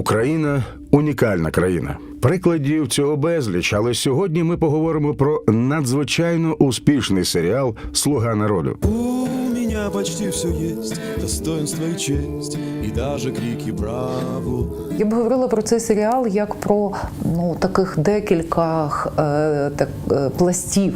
Україна унікальна країна. Прикладів цього безліч, але сьогодні ми поговоримо про надзвичайно успішний серіал Слуга народу. У меня почти все есть, достоинство и честь, и даже крики «Браво!» Я б говорила про цей серіал як про ну таких декілька е, так, е, пластів.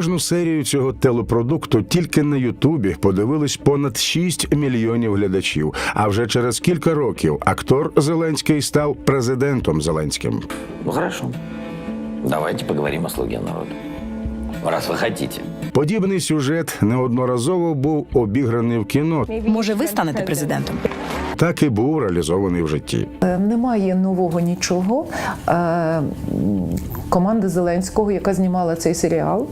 Кожну серію цього телепродукту тільки на Ютубі подивились понад 6 мільйонів глядачів. А вже через кілька років актор Зеленський став президентом Зеленським. Ну хорошо. Давайте поговорим о слуге народа. Раз вы хотите. Подібний сюжет неодноразово був обіграний в кіно, Може, ви станете президентом? Так і був реалізований в житті. Е, Немає нового нічого. Е, Команда Зеленського, яка знімала цей серіал,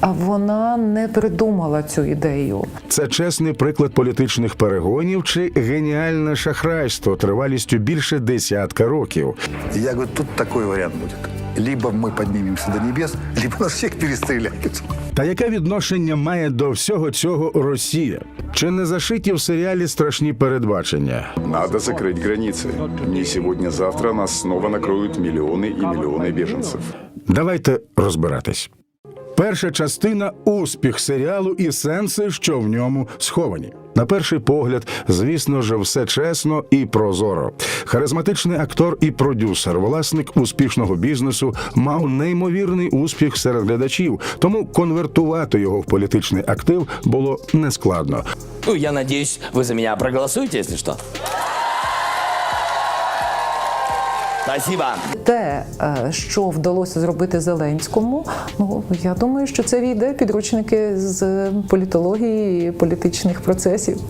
а вона не придумала цю ідею. Це чесний приклад політичних перегонів чи геніальне шахрайство тривалістю більше десятка років. И я говорю, тут такой вариант будет Либо мы поднимемся до небес, либо нас всех перестреляют. Та яке відношення має до всього цього Росія? Чи не зашиті в серіалі страшні передбачення? Надо закрыть границы. Не сегодня-завтра нас снова накроют миллионы и миллионы беженцев. Давайте розбиратись. Перша частина успіх серіалу і сенси, що в ньому сховані. На перший погляд, звісно ж, все чесно і прозоро. Харизматичний актор і продюсер, власник успішного бізнесу, мав неймовірний успіх серед глядачів, тому конвертувати його в політичний актив було нескладно. Ну, я надіюсь, ви за мене проголосуєте, якщо что. Спасибо. Те, е, що вдалося зробити Зеленському, ну я думаю, що це війде підручники з політології і політичних процесів.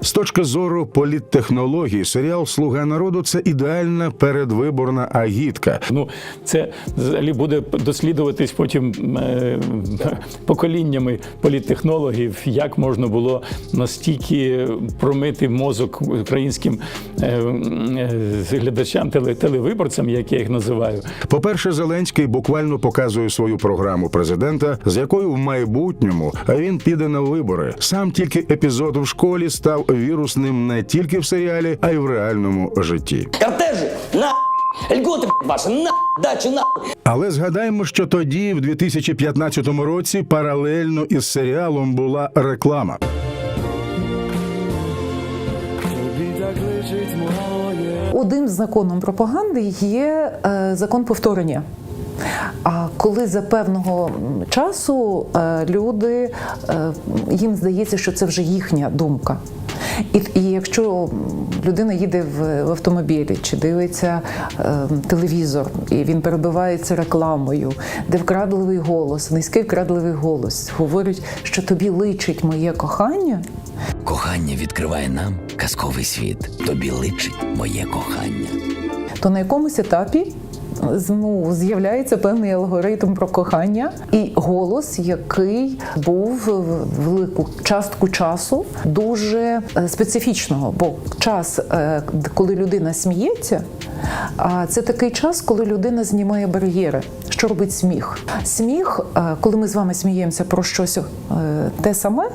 З точки зору політтехнології, серіал Слуга народу це ідеальна передвиборна агітка. Ну, це взагалі буде дослідуватись потім е, поколіннями політтехнологів, як можна було настільки промити мозок українським е, е, глядачам, теле, телевиборцям, як я їх називаю. По-перше, Зеленський буквально показує свою програму президента, з якою в майбутньому він піде на вибори. Сам тільки епізод в школі став вірусним не тільки в серіалі, а й в реальному житті. Кортежи, на льготы блядь, ваши, на дачи, на Але згадаємо, що тоді, в 2015 році, паралельно із серіалом була реклама. Одним з законом пропаганди є е, закон повторення. А коли за певного часу е, люди е, їм здається, що це вже їхня думка. І, і якщо людина їде в, в автомобілі чи дивиться е, телевізор, і він перебивається рекламою, де вкрадливий голос, низький вкрадливий голос, говорить, що тобі личить моє кохання, Кохання відкриває нам казковий світ. Тобі личить моє кохання. то на якомусь етапі ну, з'являється певний алгоритм про кохання і голос, який був велику частку часу дуже е, специфічного. Бо час, е, коли людина сміється, це такий час, коли людина знімає бар'єри. Що робить сміх? Сміх, е, коли ми з вами сміємося про щось е, те саме,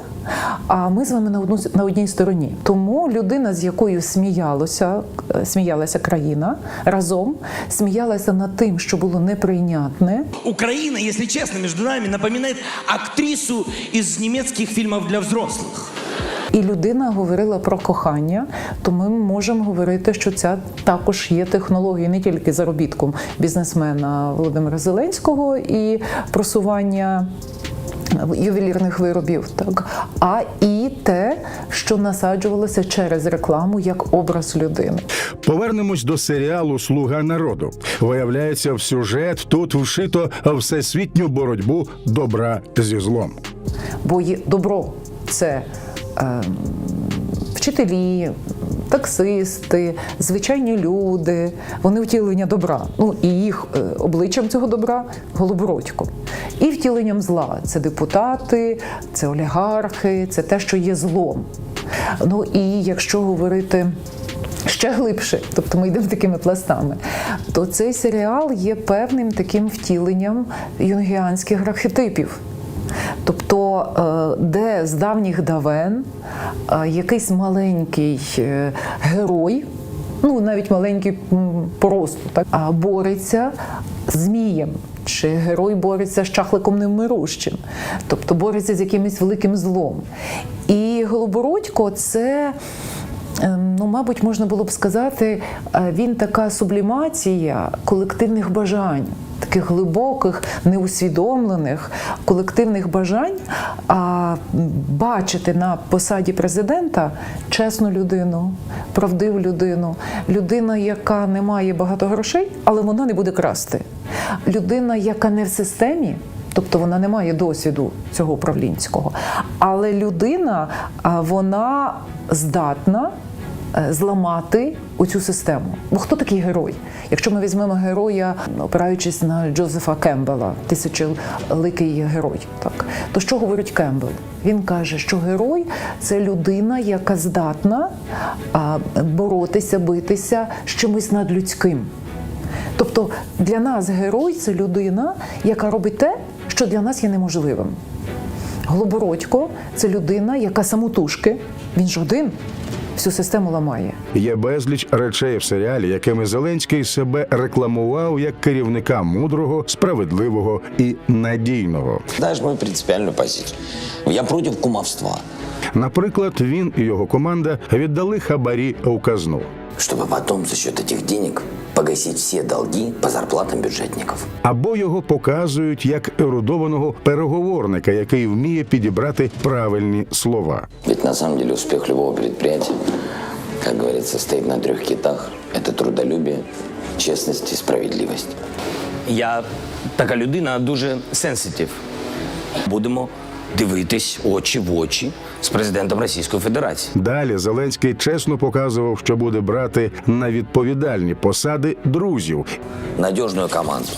а ми з вами на одну на одній стороні. Тому людина, з якою сміялося, е, сміялася країна разом, сміялася над тим, що було неприйнятне, Украина, если честно, между нами напоминает актрису из немецких фильмов для взрослых. І людина говорила про кохання, то ми можемо говорити, що це також є технологія не тільки заробітком бізнесмена Володимира Зеленського і просування. Ювелірних виробів, так а і те, що насаджувалося через рекламу як образ людини. Повернемось до серіалу Слуга народу. Виявляється, в сюжет тут вшито всесвітню боротьбу добра зі злом. Бо є добро це вчителі, таксисти, звичайні люди, вони втілення добра. Ну і їх е, обличчям цього добра голобородько. І втіленням зла це депутати, це олігархи, це те, що є злом. Ну і якщо говорити. Ще глибше, тобто ми йдемо такими пластами, то цей серіал є певним таким втіленням юнгіанських архетипів. Тобто, е, де з давніх давен е, якийсь маленький е, герой ну навіть маленький просто так, бореться з змієм. Чи герой бореться з чахликом невмирущим, тобто бореться з якимось великим злом. І Голобородько це, ну, мабуть, можна було б сказати, е, він така сублімація колективних бажань, таких глибоких, неусвідомлених колективних бажань. А бачити на посаді президента чесну людину, правдиву людину, людина, яка не має багато грошей, але вона не буде красти. Людина, яка не в системі. Тобто вона не має досвіду цього управлінського, але людина вона здатна е, зламати оцю систему. Бо хто такий герой? Якщо ми візьмемо героя, опираючись на Джозефа Кембела, тисячоликий герой, так то що говорить Кембел? Він каже, що герой це людина, яка здатна боротися, битися з чимось надлюдським. Тобто для нас герой це людина, яка робить те, що для нас є неможливим. Голобородько це людина, яка самотужки, він ж один, всю систему ламає. Є безліч речей в серіалі, якими Зеленський себе рекламував як керівника мудрого, справедливого і надійного. Знаешь мою принципиальную позицию. Я против кумовства. Наприклад, він і його команда віддали хабарі у казну. Чтобы потом за счет этих денег погасить все долги по зарплатам бюджетников. Або його показують як ерудованого переговорника, який вміє підібрати правильні слова. Ведь на самом деле успех любого предприятия, как говорится, стоит на трех китах. Это трудолюбие, честность и справедливость. Я така людина дуже сенситив. Будемо дивитись очі в очі з президентом Російської Федерації. Далі Зеленський чесно показував, що буде брати на відповідальні посади друзів, Надежную команду,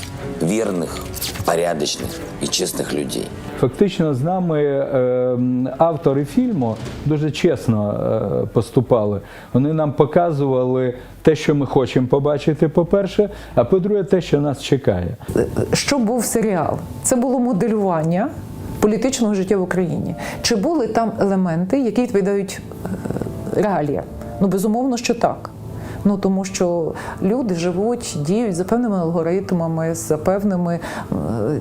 верных, порядочных и честных людей. Фактично з нами е, автори фільму дуже чесно е, поступали. Вони нам показували те, що ми хочемо побачити, по-перше, а по-друге, те, що нас чекає. Що був серіал? Це було моделювання політичного життя в Україні. Чи були там елементи, які відповідають реалія? реаліям? Ну, безумовно, що так. Ну тому що люди живуть, діють за певними алгоритмами, за певними е,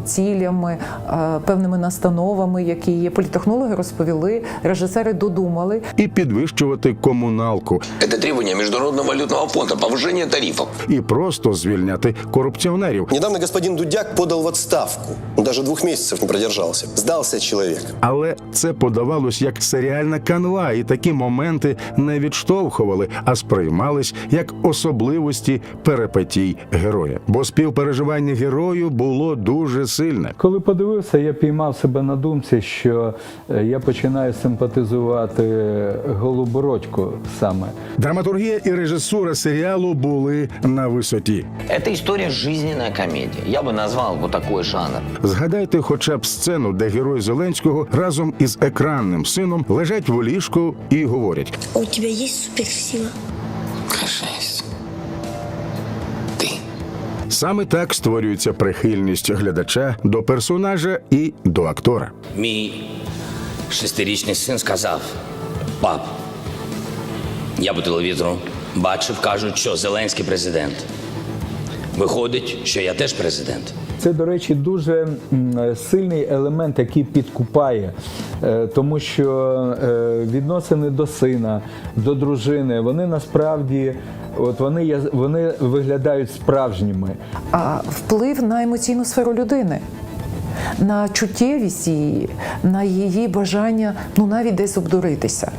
цілями, е, певними настановами, які є. Політехнологи розповіли, режисери додумали. і підвищувати комуналку, Это требование Международного валютного фонда, повышение тарифов. і просто звільняти корупціонерів. Недавно господин Дудяк подал в отставку. Он даже двух месяцев не продержался. Сдался человек. Але це подавалось як серіальна канва, і такі моменти не відштовхували, а сприймались як особливості перипетій героя. Бо співпереживання герою було дуже сильне. Коли подивився, я піймав себе на думці, що е, я починаю симпатизувати Голубородьку саме. Драматургія і режисура серіалу були на висоті. Это история жизненная комедия. Я бы назвал вот такой жанр. Згадайте хоча б сцену, де герой Зеленського разом із екранним сином лежать в ліжку і говорять: у тебя есть суперсила? Конечно, Ти. Саме так створюється прихильність глядача до персонажа і до актора. Мій шестирічний син сказав: пап, я по телевізору бачив, кажуть, що Зеленський президент. Виходить, що я теж президент. Це, до речі, дуже сильний елемент, який підкупає, Е, тому що е, відносини до сина, до дружини, вони насправді от вони, є- вони виглядають справжніми. а вплив на емоційну сферу людини, на чуттєвість її, на її бажання ну навіть десь обдуритися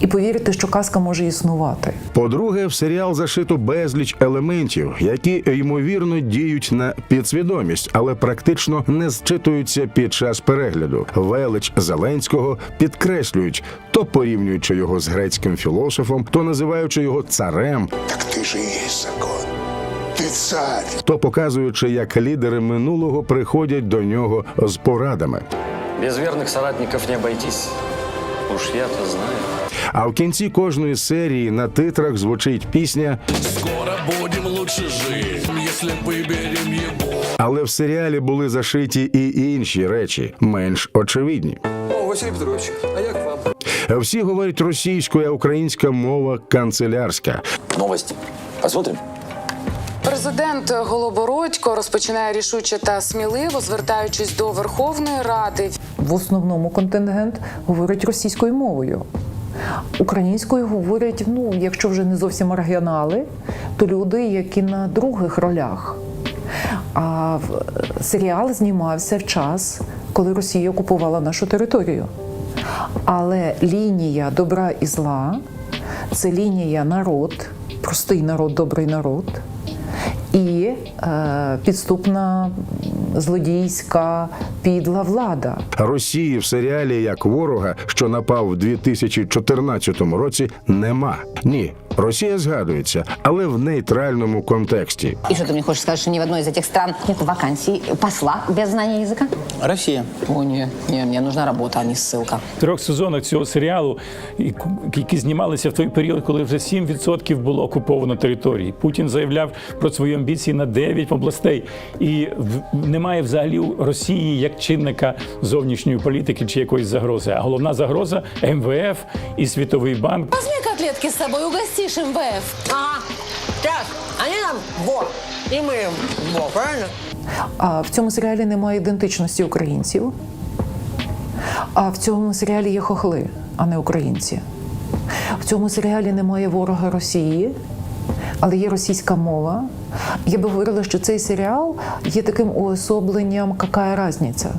І повірити, що казка може існувати. По-друге, в серіал зашито безліч елементів, які ймовірно діють на підсвідомість, але практично не зчитуються під час перегляду. Велич Зеленського підкреслюють, то порівнюючи його з грецьким філософом, то називаючи його царем, Так ты же и есть закон. Ты царь. то показуючи, як лідери минулого приходять до нього з порадами. Без верных соратников не обойтись. Уж я-то знаю. А в кінці кожної серії на титрах звучить пісня Скоро будем лучше жить, если выберем его. Але в серіалі були зашиті і інші речі, менш очевидні. О, Василий Петрович, а як вам? Всі говорять російською, а українська мова канцелярська. Новости. Посмотрим. Президент Голобородько розпочинає рішуче та сміливо, звертаючись до Верховної Ради. В основному контингент говорить російською мовою. Українською говорять, ну, якщо вже не зовсім оригінали, то люди, які на других ролях. А серіал знімався в час, коли Росія окупувала нашу територію. Але лінія добра і зла це лінія народ, простий народ, добрий народ, і е, підступна злодійська підла влада. Росії в серіалі як ворога, що напав в 2014 році, нема. Ні, Росія згадується, але в нейтральному контексті. И что ты мне хочешь сказать, что ни в одной из этих стран нет вакансий посла без знания языка? Россия. О, не, не, мне нужна работа, а не ссылка. В трьох сезонах цього серіалу, і- які знімалися в той період, коли вже 7% було окуповано території. Путін заявляв про свої амбіції на 9 областей. І в- немає взагалі у Росії як чинника зовнішньої політики чи якоїсь загрози. А головна загроза МВФ і Світовий банк. Котлетки с собой, угостишь МВФ. Ага, так, они нам во, и мы им во, правильно? А в цьому серіалі немає ідентичності українців. А в цьому серіалі є хохли, а не українці. В цьому серіалі немає ворога Росії, але є російська мова. Я би говорила, що цей серіал є таким уособленням «Какая разниця?».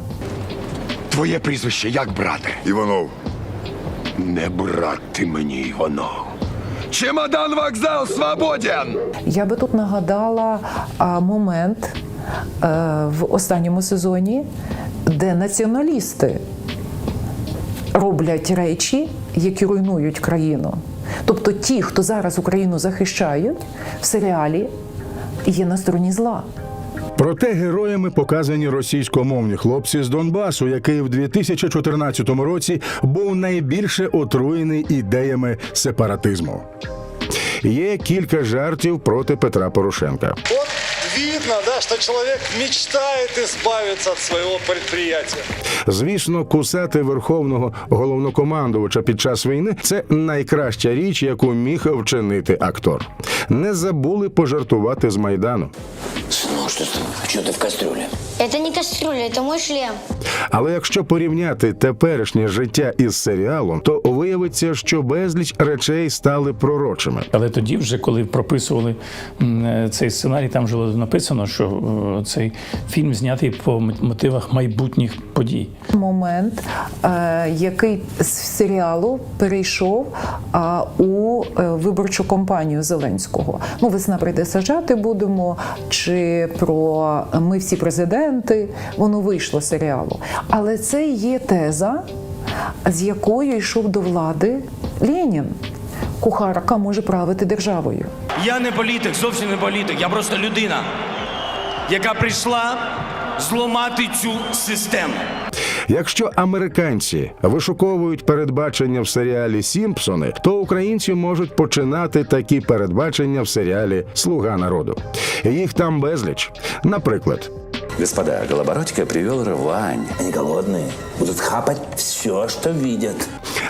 Твоє прізвище як, брате? Иванов, Не брат ти мені, Іванов. Чемодан вокзал свободен! Я би тут нагадала момент е, в останньому сезоні, де націоналісти роблять речі, які руйнують країну. Тобто ті, хто зараз Україну захищають, в серіалі є на стороні зла. Проте героями показані російськомовні хлопці з Донбасу, який в 2014 році був найбільше отруєний ідеями сепаратизму. Є кілька жартів проти Петра Порошенка. Вот видно, да, что человек мечтает избавиться от своего предприятия. Звісно, кусати верховного головнокомандувача під час війни це найкраща річ, яку міг вчинити актор. Не забули пожартувати з майдану. Сынок, что с тобой? Что ты в кастрюле? Это не кастрюля, это мой шлем. Але якщо порівняти теперішнє життя із серіалом, то виявиться, що безліч речей стали пророчими. Але тоді, вже коли прописували м, е, цей сценарій, там вже було написано, що е, цей фільм знятий по мотивах майбутніх подій. Момент, е, який з серіалу перейшов а, у е, виборчу кампанію Зеленського. Ну, весна прийде сажати будемо, чи про ми всі президенти. Воно вийшло з серіалу. Але це є теза, з якою йшов до влади Ленін. Кухарка може правити державою. Я не політик, зовсім не політик. Я просто людина, яка прийшла зламати цю систему. Якщо американці вишуковують передбачення в серіалі Сімпсони, то українці можуть починати такі передбачення в серіалі Слуга народу. Їх там безліч. Наприклад, Господа, Голобородько привел рвань. Они голодные. Будут хапать все, что видят.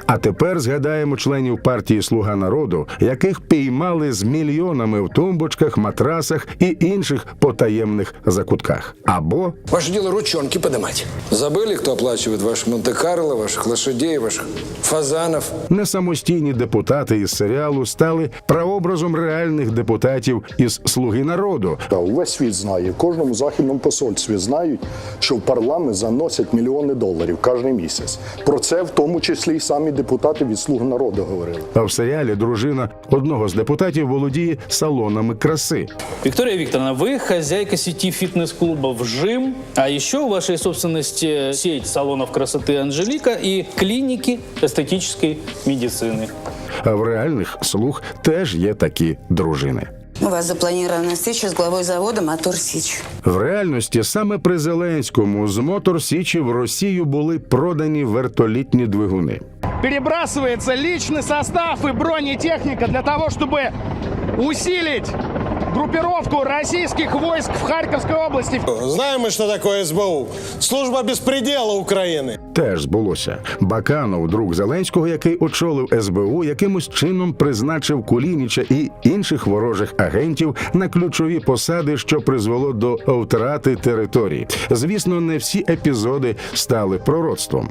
А тепер згадаємо членів партії Слуга народу, яких піймали з мільйонами в тумбочках, матрасах і інших потаємних закутках. Або Ваше дело ручонки поднимать. Забыли, кто оплачивает ваши Монте-Карло, ваших лошадей, ваших фазанов? несамостійні депутати із серіалу стали прообразом реальних депутатів із Слуги народу, Та увесь світ знає, в кожному західному посольстві знають, що в парламент заносять мільйони доларів кожен місяць. Про це в тому числі й самі депутати від слуг народу говорили. А в серіалі дружина одного з депутатів володіє салонами краси. Виктория Викторовна, вы хозяйка сети фитнес-клубов «Жим», а еще у вашей собственности сеть салонов красоты «Анжелика» и клиники эстетической медицины. А в реальних слуг теж є такі дружини. У вас запланирована встреча с главой завода «Мотор Сич». В реальності саме при Зеленському з Мотор Січі в Росію були продані вертолітні двигуни. Перебрасывается личный состав и бронетехника для того, чтобы усилить группировку российских войск в Харьковской области. Знаем мы, что такое СБУ. Служба беспредела Украины. теж збулося. Баканов, друг Зеленського, який очолив СБУ, якимось чином призначив Кулініча і інших ворожих агентів на ключові посади, що призвело до втрати території. Звісно, не всі епізоди стали пророцтвом.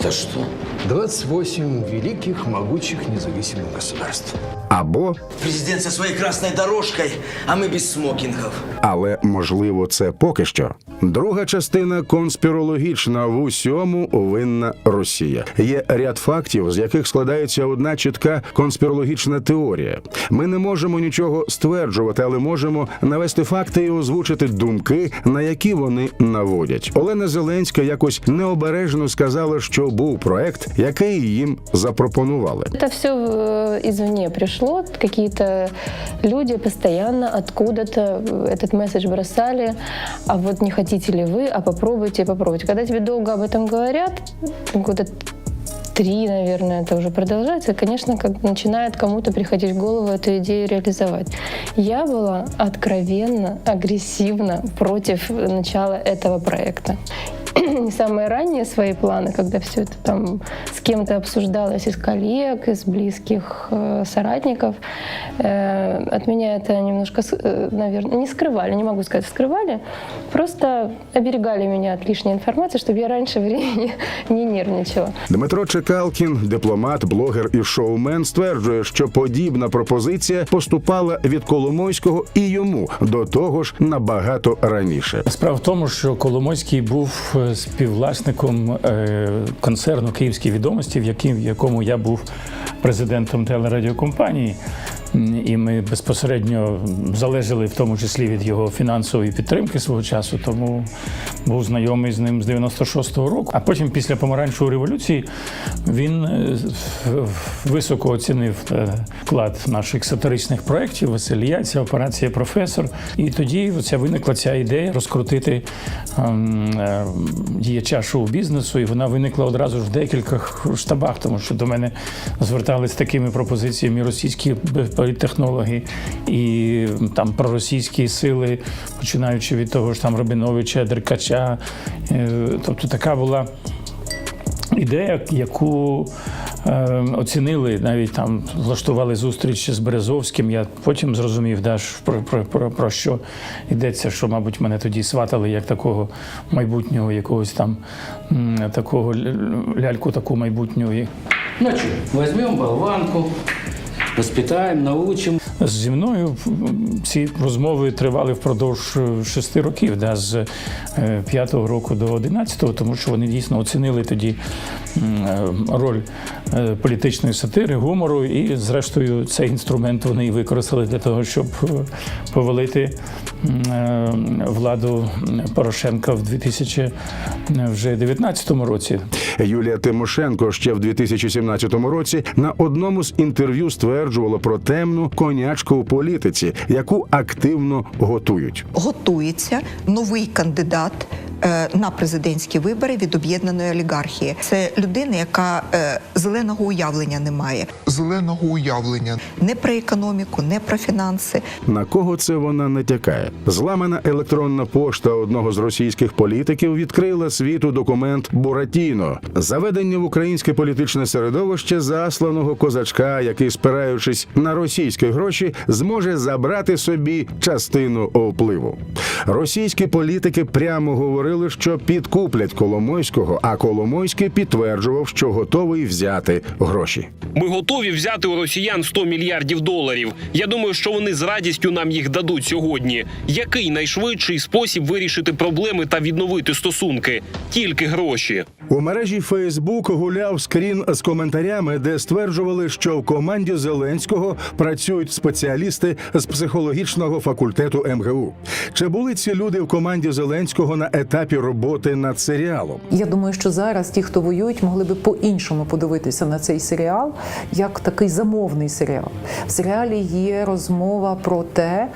Это что? 28 великих, могучих, независимых государств. Або Президент со своей красной дорожкой, а мы без смокингов. Але можливо, це поки що. Друга частина конспірологічна в усьому винна Росія. Є ряд фактів, з яких складається одна чітка конспірологічна теорія. Ми не можемо нічого стверджувати, але можемо навести факти і озвучити думки, на які вони наводять. Олена Зеленська якось необережно сказала, що був проект, який їм запропонували. Это все извне пришло. Какие-то люди постоянно откуда-то этот месседж бросали. А вот не хотите ли вы, а попробуйте, попробуйте. Когда тебе долго об этом говорят, года три, наверное, это уже продолжается, конечно, как начинает кому-то приходить в голову эту идею реализовать. Я была откровенно, агрессивно против начала этого проекта. Не самые ранние свои планы, когда все это там с кем-то обсуждалось из коллег, из близких э, соратников, э, от меня это немножко, наверное, не скрывали, не могу сказать, скрывали, просто оберегали меня от лишней информации, чтобы я раньше времени не нервничала. Дмитро Чекалкін, дипломат, блогер і шоумен, стверджує, що подібна пропозиція поступала від Коломойського і йому до того ж набагато раніше. Справа в тому, що Коломойський був е, співвласником е, концерну Київські відомості, в якому я був президентом телерадіокомпанії. І ми безпосередньо залежали в тому числі від його фінансової підтримки свого часу, тому був знайомий з ним з 96-го року. А потім, після помаранчевої революції, він е, високо оцінив е, вклад наших сатиричних проєктів Василь Яця, операція професор. І тоді оця виникла ця ідея розкрутити ем, е, діяча шоу-бізнесу, і вона виникла одразу ж в декількох штабах, тому що до мене звертались такими пропозиціями і і там проросійські сили, починаючи від того ж там Рабіновича, Деркача. Е, Тобто така була ідея, яку е, оцінили, навіть там влаштували зустріч з Березовським. Я потім зрозумів, да, про, про, про, про що йдеться, що, мабуть, мене тоді сватали як такого майбутнього, якогось там такого ляльку, таку майбутнього. Ну что, возьмем болванку, воспитаем, научимо. Зі мною ці розмови тривали впродовж е, шести років, да, з е, п'ятого року до одинадцятого, тому що вони дійсно оцінили тоді е, роль політичної сатири, гумору, і, зрештою, цей інструмент вони використали для того, щоб повелити. Владу Порошенка в 2019 році. Юлія Тимошенко ще в 2017 році на одному з інтерв'ю стверджувала про темну конячку у політиці, яку активно готують. готується новий кандидат е, на президентські вибори від об'єднаної олігархії. Це людина, яка е, зеленого уявлення не має. Зеленого уявлення не про економіку, не про фінанси. На кого це вона натякає? Зламана електронна пошта одного з російських політиків відкрила світу документ Буратіно, заведення в українське політичне середовище засланого козачка, який, спираючись на російські гроші, зможе забрати собі частину впливу. Російські політики прямо говорили, що підкуплять Коломойського, а Коломойський підтверджував, що готовий взяти гроші. Ми готові взяти у росіян 100 мільярдів доларів. Я думаю, що вони з радістю нам їх дадуть сьогодні. Який найшвидший спосіб вирішити проблеми та відновити стосунки? Тільки гроші. У мережі Фейсбук гуляв скрін з коментарями, де стверджували, що в команді Зеленського працюють спеціалісти з психологічного факультету МГУ. Чи були ці люди в команді Зеленського на етапі роботи над серіалом? Я думаю, що зараз ті, хто воюють, могли би по-іншому подивитися на цей серіал як такий замовний серіал. В серіалі є розмова про те,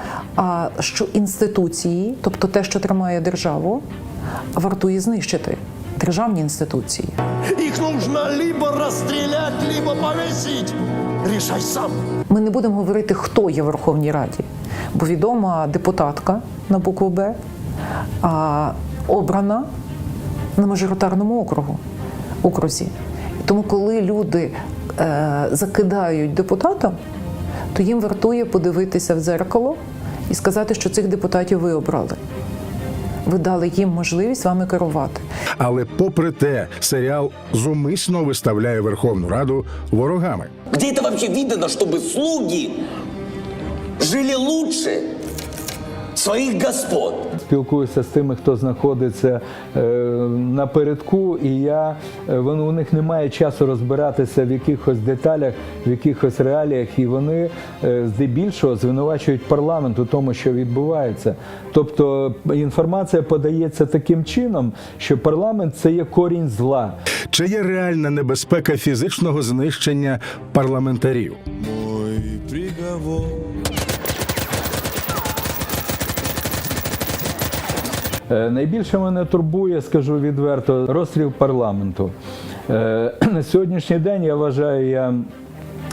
що інституції, тобто те, що тримає державу, вартує знищити державні інституції. Их нужно либо расстрелять, либо повесить. Решай сам. Ми не будемо говорити, хто є в Верховній Раді, бо відома депутатка на букву Б, а, обрана на мажоритарному округу окрузі. Тому, коли люди е, закидають депутатам, то їм вартує подивитися в дзеркало і сказати, що цих депутатів ви обрали. Ви дали їм можливість вами керувати. Але попри те, серіал зумисно виставляє Верховну Раду ворогами. Где это вообще видно, чтобы слуги жили лучше своих господ? Спілкуюся з тими, хто знаходиться е, напередку, і я е, у них немає часу розбиратися в якихось деталях, в якихось реаліях, і вони е, здебільшого звинувачують парламент у тому, що відбувається. Тобто інформація подається таким чином, що парламент це є корінь зла. Чи є реальна небезпека фізичного знищення парламентарів? Мой приговор. Найбільше мене турбує, скажу відверто, розстріл парламенту. Е, На сьогоднішній день я вважаю, я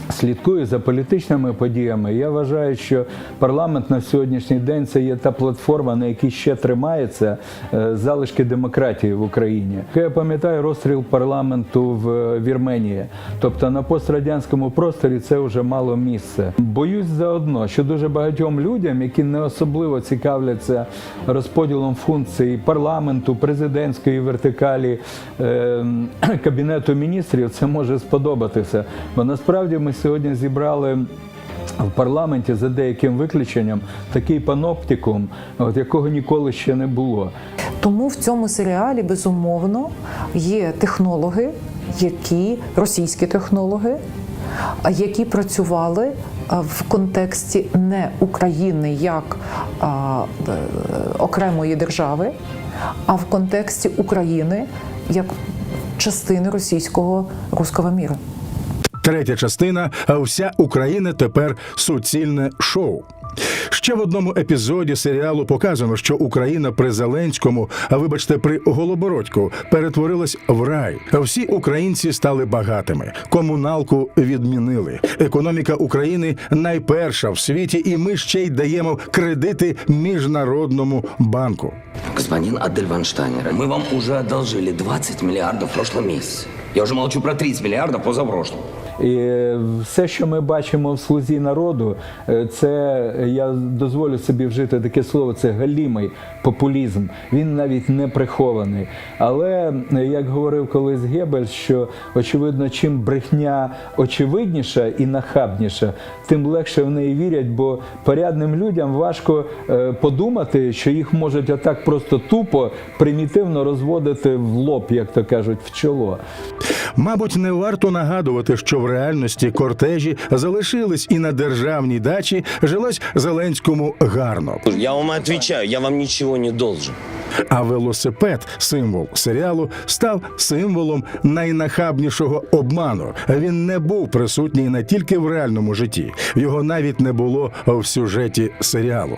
слідкую за політичними подіями. Я вважаю, що парламент на сьогоднішній день це є та платформа, на якій ще тримається е, залишки демократії в Україні. Я пам'ятаю розстріл парламенту в Вірменії. Тобто на пострадянському просторі це вже мало місце. Боюсь заодно, що дуже багатьом людям, які не особливо цікавляться розподілом функцій парламенту, президентської вертикалі, е, кабінету міністрів, це може сподобатися. Бо насправді ми сьогодні зібрали. В парламенті за деяким виключенням такий паноптикум, от якого ніколи ще не було. Тому в цьому серіалі безумовно є технологи, які російські технологи, які працювали в контексті не України як а, е, окремої держави, а в контексті України як частини російського руского міра. Третя частина, вся Україна тепер суцільне шоу. Ще в одному епізоді серіалу показано, що Україна при Зеленському, а вибачте, при Голобородьку, перетворилась в рай. Всі українці стали багатими. Комуналку відмінили. Економіка України найперша в світі, і ми ще й даємо кредити міжнародному банку. Господин Адельванштайнер, мы вам уже одолжили 20 миллиардов в прошлом месяце. Я уже молчу про 30 миллиардов позапрошлом. І все, що ми бачимо в слузі народу, е, це я дозволю собі вжити таке слово, це галімий популізм. Він навіть не прихований. Але е, як говорив колись Гебель, що очевидно, чим брехня очевидніша і нахабніша, тим легше в неї вірять, бо порядним людям важко е, подумати, що їх можуть отак просто тупо, примітивно розводити в лоб, як то кажуть, в чоло. Мабуть, не варто нагадувати, що в реальності кортежі залишились і на державній дачі жилось Зеленському гарно. Я вам відповідаю, я вам нічого не должен. А велосипед, символ серіалу, став символом найнахабнішого обману. Він не був присутній не тільки в реальному житті, його навіть не було в сюжеті серіалу.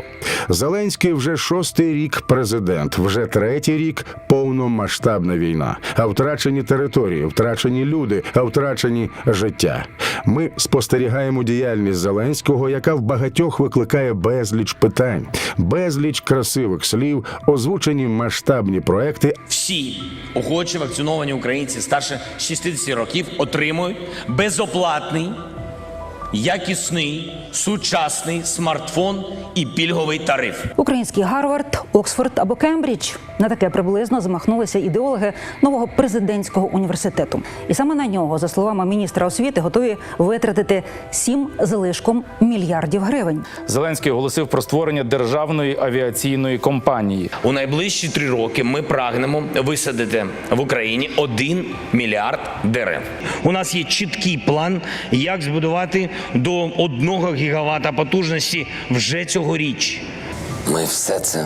Зеленський вже шостий рік президент, вже третій рік повномасштабна війна. А втрачені території, втрачені люди, а втрачені життя. Ми спостерігаємо діяльність Зеленського, яка в багатьох викликає безліч питань, безліч красивих слів, озвучені масштабні проекти, Всі охочі вакциновані українці старше 60 років отримують безоплатний, якісний, сучасний смартфон і пільговий тариф. Український Гарвард, Оксфорд або Кембридж на таке приблизно замахнулися ідеологи нового президентського університету. І саме на нього, за словами міністра освіти, готові витратити сім залишком мільярдів гривень. Зеленський оголосив про створення державної авіаційної компанії. У найближчі три роки ми прагнемо висадити в Україні 1 мільярд дерев. У нас є чіткий план, як збудувати до 1 гігавата потужності вже цьогоріч. Ми все це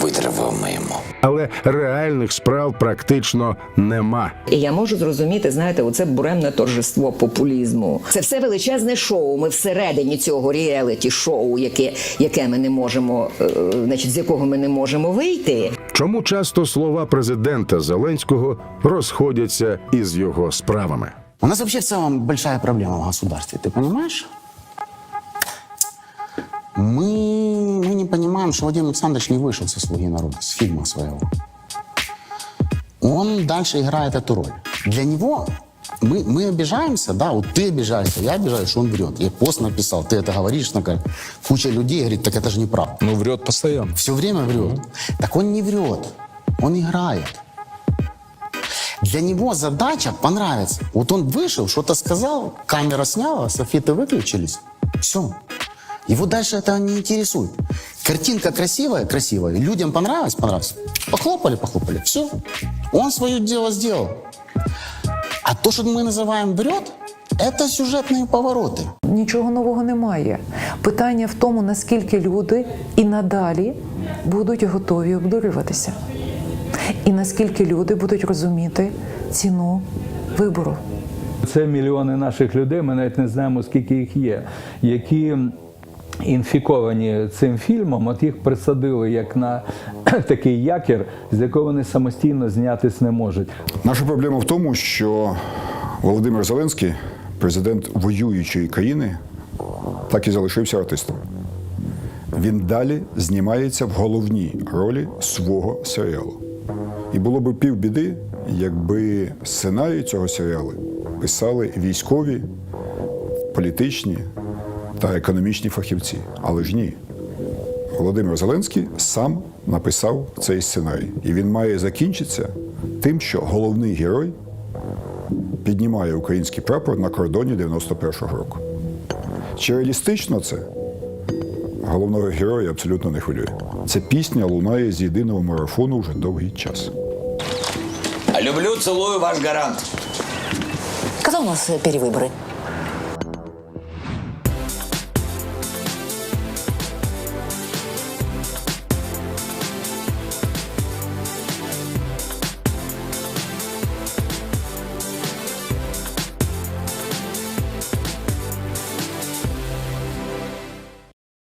витримаємо. але реальних справ практично нема. І я можу зрозуміти, знаєте, оце буремне торжество популізму. Це все величезне шоу. Ми всередині цього реаліті шоу, яке, яке ми не можемо, е, значить, з якого ми не можемо вийти. Чому часто слова президента Зеленського розходяться із його справами? У нас вообще в целом большая проблема в государстве, ты понимаешь? Мы, мы не понимаем, что Владимир Александрович не вышел со «Слуги народа», с фильма своего. он дальше играет эту роль. Для него мы, мы обижаемся, да, вот ты обижаешься, я обижаюсь, что он врет. Я пост написал, ты это говоришь, ну, как, куча людей говорит, так это же неправда. Ну, врет постоянно. Все время врет. Так он не врет, он играет. Для него задача понравится. Вот он вышел, что-то сказал, камера сняла, софиты выключились. Все. Его дальше это не интересует. Картинка красивая, красивая. Людям понравилось, понравилось. Похлопали, похлопали. Все. Он свое дело сделал. А то, что мы называем врет, это сюжетные повороты. Нічого нового немає. Питання в тому, наскільки люди і надалі будуть готові обдурюватися, і наскільки люди будуть розуміти ціну вибору. Це мільйони наших людей. Ми навіть не знаємо, скільки їх є, які інфіковані цим фільмом. От їх присадили як на такий якір, з якого вони самостійно знятись не можуть. Наша проблема в тому, що Володимир Зеленський, президент воюючої країни, так і залишився артистом. Він далі знімається в головній ролі свого серіалу. І було б півбіди, якби сценарій цього серіалу писали військові, політичні та економічні фахівці. Але ж ні. Володимир Зеленський сам написав цей сценарій. І він має закінчитися тим, що головний герой піднімає український прапор на кордоні 91-го року. Чи реалістично це? Головного героя абсолютно не хвилює. Ця пісня лунає з єдиного марафону вже довгий час. Люблю, целую ваш гарант. Когда у нас э, перевыборы?